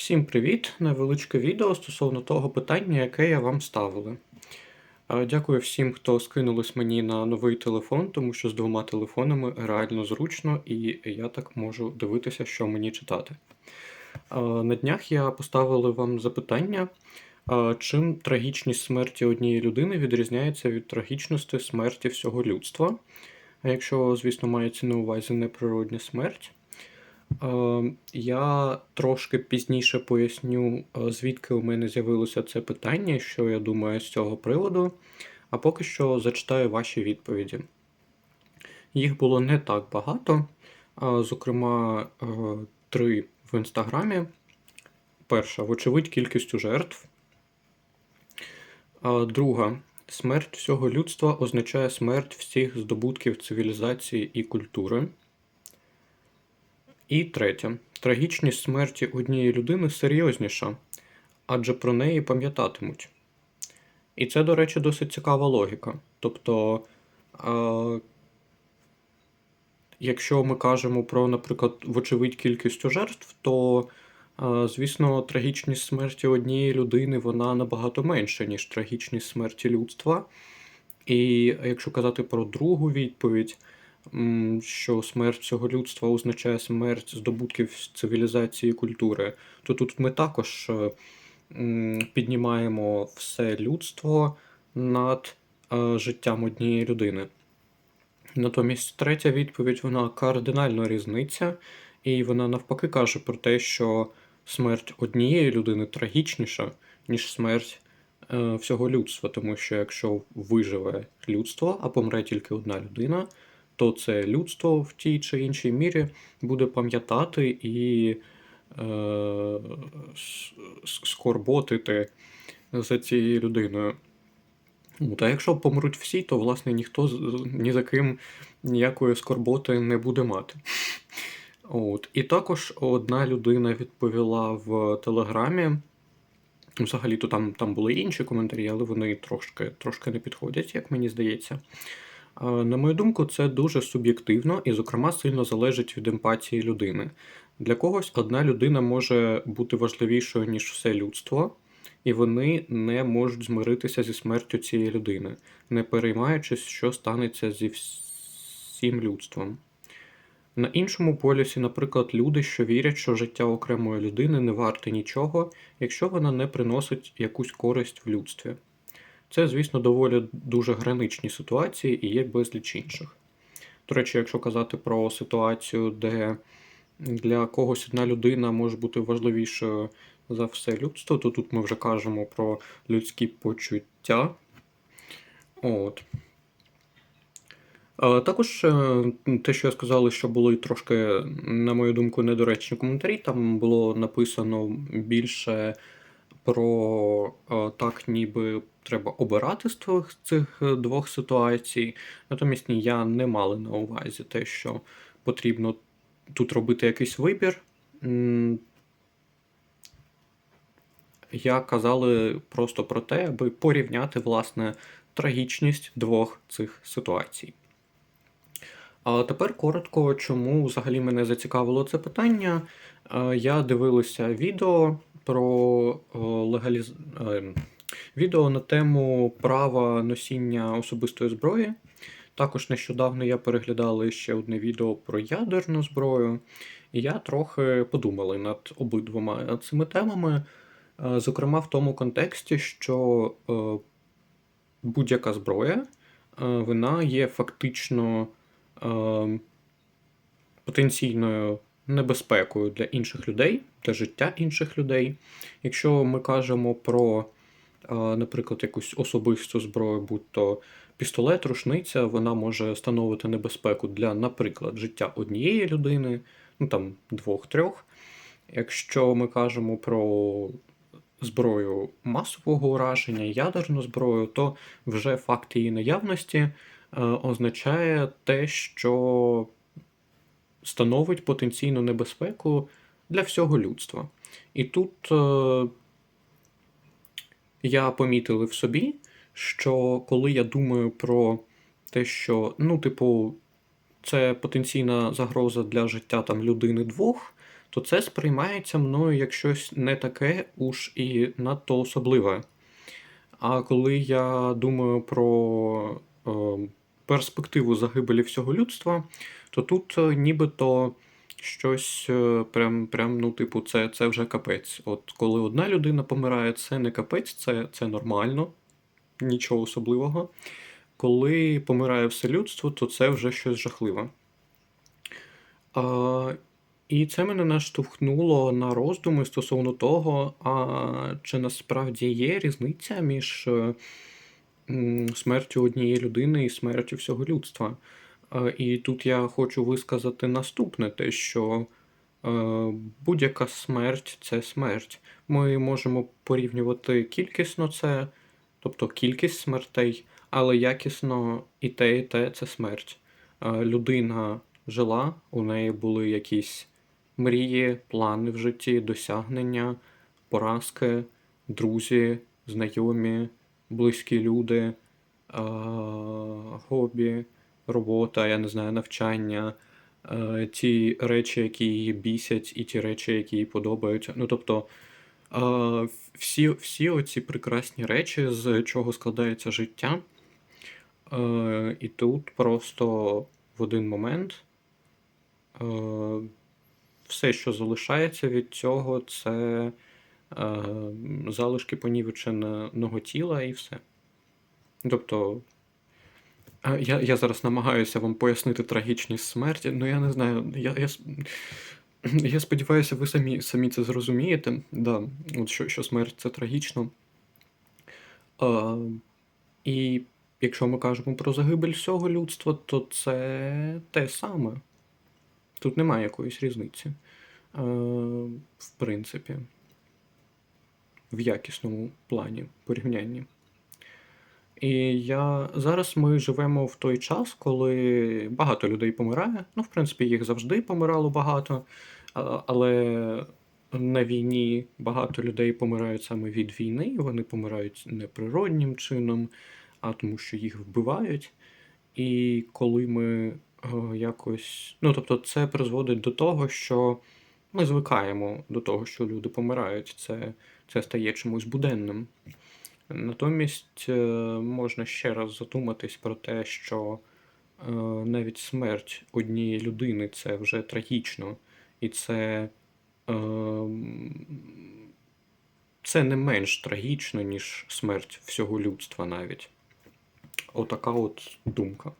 Всім привіт! Невеличке відео стосовно того питання, яке я вам ставили. Е, Дякую всім, хто скинулись мені на новий телефон, тому що з двома телефонами реально зручно, і я так можу дивитися, що мені читати. Е, На днях я поставили вам запитання, е, чим трагічність смерті однієї людини відрізняється від трагічності смерті всього людства. Якщо, звісно, мається на увазі неприродня смерть. Е, Я трошки пізніше поясню, е, звідки у мене з'явилося це питання, що я думаю з цього приводу. А поки що зачитаю ваші відповіді. Їх було не так багато, зокрема, е, три в інстаграмі. Перша, вочевидь, кількістю жертв. Друга. Смерть всього людства означає смерть всіх здобутків цивілізації і культури. І третє. Трагічність смерті однієї людини серйозніша, адже про неї пам'ятатимуть. І це, до речі, досить цікава логіка. Тобто, е, якщо ми кажемо про, наприклад, вочевидь кількістю жертв, то, е, звісно, трагічність смерті однієї людини вона набагато менша, ніж трагічність смерті людства. І якщо казати про другу відповідь, що смерть всього людства означає смерть здобутків цивілізації і культури, то тут ми також е, піднімаємо все людство над е, життям однієї людини. Натомість третя відповідь вона кардинально різниця, і вона навпаки каже про те, що смерть однієї людини трагічніша, ніж смерть е, всього людства. Тому що якщо виживе людство, а помре тільки одна людина, то це людство в тій чи іншій мірі буде пам'ятати і е, скорботити за цією людиною. От, а якщо помруть всі, то власне ніхто ні за ким ніякої скорботи не буде мати. От. І також одна людина відповіла в Телеграмі. Взагалі-то там, там були інші коментарі, але вони трошки, трошки не підходять, як мені здається. На мою думку, це дуже суб'єктивно і, зокрема, сильно залежить від емпатії людини. Для когось одна людина може бути важливішою, ніж все людство, і вони не можуть змиритися зі смертю цієї людини, не переймаючись, що станеться зі всім людством. На іншому полюсі, наприклад, люди, що вірять, що життя окремої людини не варте нічого, якщо вона не приносить якусь користь в людстві. Це, звісно, доволі дуже граничні ситуації і є безліч інших. До речі, якщо казати про ситуацію, де для когось одна людина може бути важливішою за все людство, то тут ми вже кажемо про людські почуття. От. Також е, те, що я сказали, що були трошки, на мою думку, недоречні коментарі. Там було написано більше про е, так, ніби треба обирати з цих е, двох ситуацій. Натомість я не мали на увазі те, що потрібно тут робити якийсь вибір. Я казали просто про те, аби порівняти власне трагічність двох цих ситуацій. А тепер коротко, чому взагалі мене зацікавило це питання. Е, Я дивилася відео про е, легаліз... е, відео на тему права носіння особистої зброї. Також нещодавно я переглядала ще одне відео про ядерну зброю, і я трохи подумала над обидвома цими темами, е, зокрема в тому контексті, що будь-яка зброя вона є фактично потенційною небезпекою для інших людей, для життя інших людей. Якщо ми кажемо про, е, наприклад, якусь особисту зброю, будь то пістолет, рушниця, вона може становити небезпеку для, наприклад, життя однієї людини, ну там двох-трьох. Якщо ми кажемо про зброю масового ураження, ядерну зброю, то вже факт її наявності е, означає те, що становить потенційну небезпеку для всього людства. І тут е, я помітив в собі, що коли я думаю про те, що, ну, типу, це потенційна загроза для життя там людини двох, то це сприймається мною як щось не таке уж і надто особливе. А коли я думаю про е, перспективу загибелі всього людства, то тут е, нібито щось е, прям, прям ну, типу, це, це вже капець. От коли одна людина помирає, це не капець, це, це нормально, нічого особливого. Коли помирає все людство, то це вже щось жахливе. А, і це мене наштовхнуло на роздуми стосовно того, а чи насправді є різниця між смертю однієї людини і смертю всього людства. Е, І тут я хочу висказати наступне: те, що е, будь-яка смерть це смерть. Ми можемо порівнювати кількісно це, тобто кількість смертей, але якісно і те, і те це смерть. Е, Людина жила, у неї були якісь мрії, плани в житті, досягнення, поразки, друзі, знайомі, близькі люди, хобі, робота, я не знаю, навчання, е, ті речі, які її бісять, і ті речі, які їй подобаються. Ну, тобто, е, всі, всі оці прекрасні речі, з чого складається життя. Е, і тут просто в один момент е, все, що залишається від цього, це е, залишки понівеченого тіла і все. Тобто, я, я зараз намагаюся вам пояснити трагічність смерті, ну я не знаю. Я, я, я сподіваюся, ви самі, самі це зрозумієте. Да, от що, що смерть це трагічно. А, і якщо ми кажемо про загибель всього людства, то це те саме. Тут немає якоїсь різниці. Е, в принципі, в якісному плані порівнянні. І я зараз ми живемо в той час, коли багато людей помирає. Ну, в принципі, їх завжди помирало багато, але на війні багато людей помирають саме від війни. і Вони помирають не природнім чином, а тому, що їх вбивають. І коли ми е, якось. Ну, тобто, це призводить до того, що ми звикаємо до того, що люди помирають. Це, це стає чимось буденним. Натомість е, можна ще раз задуматись про те, що е, навіть смерть однієї людини це вже трагічно, і це, е, це не менш трагічно, ніж смерть всього людства навіть. Отака от думка.